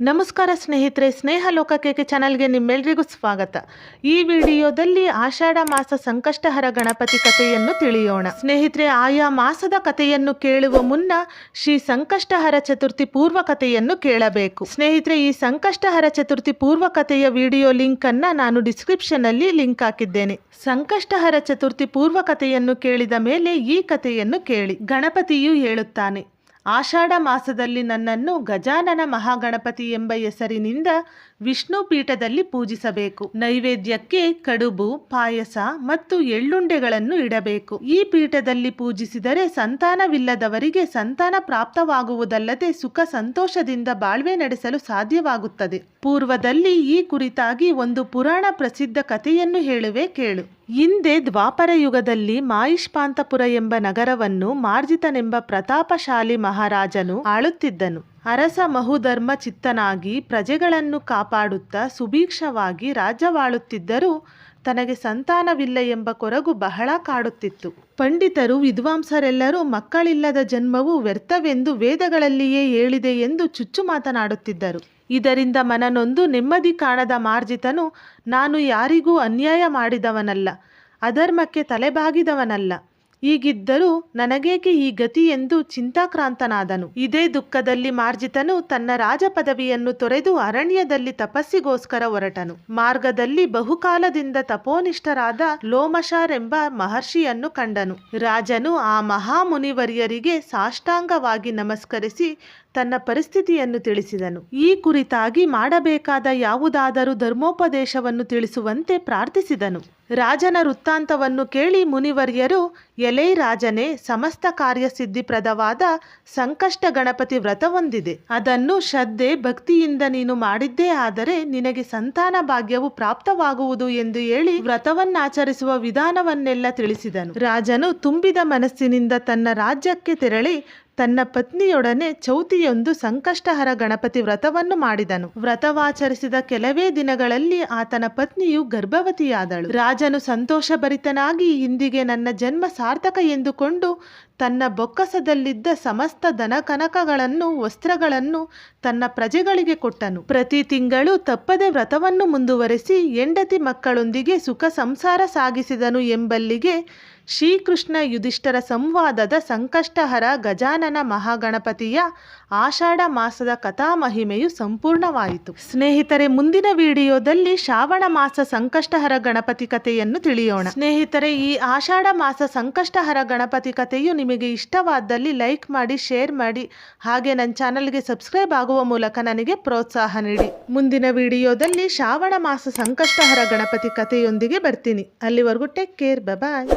ನಮಸ್ಕಾರ ಸ್ನೇಹಿತರೆ ಸ್ನೇಹ ಲೋಕಕ್ಕೆ ಚಾನಲ್ಗೆ ನಿಮ್ಮೆಲ್ರಿಗೂ ಸ್ವಾಗತ. ಈ ವಿಡಿಯೋದಲ್ಲಿ ಆಷಾಢ ಮಾಸ ಸಂಕಷ್ಟಹರ ಗಣಪತಿ ಕಥೆಯನ್ನು ತಿಳಿಯೋಣ. ಸ್ನೇಹಿತರೆ, ಆಯಾ ಮಾಸದ ಕಥೆಯನ್ನು ಕೇಳುವ ಮುನ್ನ ಶ್ರೀ ಸಂಕಷ್ಟಹರ ಚತುರ್ಥಿ ಪೂರ್ವ ಕಥೆಯನ್ನು ಕೇಳಬೇಕು. ಸ್ನೇಹಿತರೆ, ಈ ಸಂಕಷ್ಟಹರ ಚತುರ್ಥಿ ಪೂರ್ವ ಕಥೆಯ ವಿಡಿಯೋ ಲಿಂಕ್ ಅನ್ನ ನಾನು ಡಿಸ್ಕ್ರಿಪ್ಷನ್ ಅಲ್ಲಿ ಲಿಂಕ್ ಹಾಕಿದ್ದೇನೆ. ಸಂಕಷ್ಟಹರ ಚತುರ್ಥಿ ಪೂರ್ವ ಕಥೆಯನ್ನು ಕೇಳಿದ ಮೇಲೆ ಈ ಕಥೆಯನ್ನು ಕೇಳಿ ಗಣಪತಿಯು ಹೇಳುತ್ತಾನೆ ಆಷಾಢ ಮಾಸದಲ್ಲಿ ನನ್ನನ್ನು ಗಜಾನನ ಮಹಾಗಣಪತಿ ಎಂಬ ಹೆಸರಿನಿಂದ ವಿಷ್ಣು ಪೀಠದಲ್ಲಿ ಪೂಜಿಸಬೇಕು. ನೈವೇದ್ಯಕ್ಕೆ ಕಡುಬು, ಪಾಯಸ ಮತ್ತು ಎಳ್ಳುಂಡೆಗಳನ್ನು ಇಡಬೇಕು. ಈ ಪೀಠದಲ್ಲಿ ಪೂಜಿಸಿದರೆ ಸಂತಾನವಿಲ್ಲದವರಿಗೆ ಸಂತಾನ ಪ್ರಾಪ್ತವಾಗುವುದಲ್ಲದೆ ಸುಖ ಸಂತೋಷದಿಂದ ಬಾಳ್ವೆ ನಡೆಸಲು ಸಾಧ್ಯವಾಗುತ್ತದೆ. ಪೂರ್ವದಲ್ಲಿ ಈ ಕುರಿತಾಗಿ ಒಂದು ಪುರಾಣ ಪ್ರಸಿದ್ಧ ಕಥೆಯನ್ನು ಹೇಳುವೆ ಕೇಳು. ಹಿಂದೆ ದ್ವಾಪರ ಯುಗದಲ್ಲಿ ಮಾಯಿಷ್ಪಾಂತಪುರ ಎಂಬ ನಗರವನ್ನು ಮಾರ್ಜಿತನೆಂಬ ಪ್ರತಾಪಶಾಲಿ ಮಹಾರಾಜನು ಆಳುತ್ತಿದ್ದನು. ಅರಸ ಮಹುಧರ್ಮ ಚಿತ್ತನಾಗಿ ಪ್ರಜೆಗಳನ್ನು ಕಾಪಾಡುತ್ತಾ ಸುಭೀಕ್ಷವಾಗಿ ರಾಜ್ಯವಾಳುತ್ತಿದ್ದರೂ ತನಗೆ ಸಂತಾನವಿಲ್ಲ ಎಂಬ ಕೊರಗು ಬಹಳ ಕಾಡುತ್ತಿತ್ತು. ಪಂಡಿತರು, ವಿದ್ವಾಂಸರೆಲ್ಲರೂ ಮಕ್ಕಳಿಲ್ಲದ ಜನ್ಮವು ವ್ಯರ್ಥವೆಂದು ವೇದಗಳಲ್ಲಿಯೇ ಹೇಳಿದೆ ಎಂದು ಚುಚ್ಚು ಮಾತನಾಡುತ್ತಿದ್ದರು. ಇದರಿಂದ ಮನನೊಂದು ನೆಮ್ಮದಿ ಕಾಣದ ಮಾರ್ಜಿತನು, ನಾನು ಯಾರಿಗೂ ಅನ್ಯಾಯ ಮಾಡಿದವನಲ್ಲ, ಅಧರ್ಮಕ್ಕೆ ತಲೆಬಾಗಿದವನಲ್ಲ. ಹೀಗಿದ್ದರೂ ನನಗೇಕೆ ಈ ಗತಿ ಎಂದು ಚಿಂತಾಕ್ರಾಂತನಾದನು. ಇದೇ ದುಃಖದಲ್ಲಿ ಮಾರ್ಜಿತನು ತನ್ನ ರಾಜ ಪದವಿಯನ್ನು ತೊರೆದು ಅರಣ್ಯದಲ್ಲಿ ತಪಸ್ಸಿಗೋಸ್ಕರ ಹೊರಟನು. ಮಾರ್ಗದಲ್ಲಿ ಬಹುಕಾಲದಿಂದ ತಪೋನಿಷ್ಠರಾದ ಲೋಮಶಾರೆಂಬ ಮಹರ್ಷಿಯನ್ನು ಕಂಡನು. ರಾಜನು ಆ ಮಹಾಮುನಿವರ್ಯರಿಗೆ ಸಾಷ್ಟಾಂಗವಾಗಿ ನಮಸ್ಕರಿಸಿ ತನ್ನ ಪರಿಸ್ಥಿತಿಯನ್ನು ತಿಳಿಸಿದನು. ಈ ಕುರಿತಾಗಿ ಮಾಡಬೇಕಾದ ಯಾವುದಾದರೂ ಧರ್ಮೋಪದೇಶವನ್ನು ತಿಳಿಸುವಂತೆ ಪ್ರಾರ್ಥಿಸಿದನು. ರಾಜನ ವೃತ್ತಾಂತವನ್ನು ಕೇಳಿ ಮುನಿವರ್ಯರು, ಎಲೈ ರಾಜನೇ, ಸಮಸ್ತ ಕಾರ್ಯಸಿದ್ಧಿಪ್ರದವಾದ ಸಂಕಷ್ಟ ಗಣಪತಿ ವ್ರತವೊಂದಿದೆ ಅದನ್ನು ಶ್ರದ್ಧೆ, ಭಕ್ತಿಯಿಂದ ನೀನು ಮಾಡಿದ್ದೇ ಆದರೆ ನಿನಗೆ ಸಂತಾನ ಭಾಗ್ಯವು ಪ್ರಾಪ್ತವಾಗುವುದು ಎಂದು ಹೇಳಿ ವ್ರತವನ್ನಾಚರಿಸುವ ವಿಧಾನವನ್ನೆಲ್ಲ ತಿಳಿಸಿದನು. ರಾಜನು ತುಂಬಿದ ಮನಸ್ಸಿನಿಂದ ತನ್ನ ರಾಜ್ಯಕ್ಕೆ ತೆರಳಿ ತನ್ನ ಪತ್ನಿಯೊಡನೆ ಚೌತಿಯೊಂದು ಸಂಕಷ್ಟಹರ ಗಣಪತಿ ವ್ರತವನ್ನು ಮಾಡಿದನು. ವ್ರತವಾಚರಿಸಿದ ಕೆಲವೇ ದಿನಗಳಲ್ಲಿ ಆತನ ಪತ್ನಿಯು ಗರ್ಭವತಿಯಾದಳು. ರಾಜನು ಸಂತೋಷಭರಿತನಾಗಿ ಇಂದಿಗೆ ನನ್ನ ಜನ್ಮ ಸಾರ್ಥಕ ಎಂದುಕೊಂಡು ತನ್ನ ಬೊಕ್ಕಸದಲ್ಲಿದ್ದ ಸಮಸ್ತ ದನಕನಕಗಳನ್ನು, ವಸ್ತ್ರಗಳನ್ನು ತನ್ನ ಪ್ರಜೆಗಳಿಗೆ ಕೊಟ್ಟನು. ಪ್ರತಿ ತಿಂಗಳು ತಪ್ಪದೆ ವ್ರತವನ್ನು ಮುಂದುವರೆಸಿ ಹೆಂಡತಿ ಮಕ್ಕಳೊಂದಿಗೆ ಸುಖ ಸಂಸಾರ ಸಾಗಿಸಿದನು ಎಂಬಲ್ಲಿಗೆ ಶ್ರೀಕೃಷ್ಣ ಯುಧಿಷ್ಠರ ಸಂವಾದದ ಸಂಕಷ್ಟಹರ ಗಜಾನನ ಮಹಾಗಣಪತಿಯ ಆಷಾಢ ಮಾಸದ ಕಥಾ ಮಹಿಮೆಯು ಸಂಪೂರ್ಣವಾಯಿತು. ಸ್ನೇಹಿತರೆ, ಮುಂದಿನ ವಿಡಿಯೋದಲ್ಲಿ ಶ್ರಾವಣ ಮಾಸ ಸಂಕಷ್ಟಹರ ಗಣಪತಿ ಕಥೆಯನ್ನು ತಿಳಿಯೋಣ. ಸ್ನೇಹಿತರೆ, ಈ ಆಷಾಢ ಮಾಸ ಸಂಕಷ್ಟಹರ ಗಣಪತಿ ಕಥೆಯು ನಿಮಗೆ ಇಷ್ಟವಾದಲ್ಲಿ ಲೈಕ್ ಮಾಡಿ, ಶೇರ್ ಮಾಡಿ, ಹಾಗೆ ನನ್ನ ಚಾನಲ್ಗೆ ಸಬ್ಸ್ಕ್ರೈಬ್ ಆಗುವ ಮೂಲಕ ನನಗೆ ಪ್ರೋತ್ಸಾಹ ನೀಡಿ. ಮುಂದಿನ ವಿಡಿಯೋದಲ್ಲಿ ಶ್ರಾವಣ ಮಾಸ ಸಂಕಷ್ಟಹರ ಗಣಪತಿ ಕಥೆಯೊಂದಿಗೆ ಬರ್ತೀನಿ. ಅಲ್ಲಿವರೆಗೂ ಟೇಕ್ ಕೇರ್ ಬಾಯ್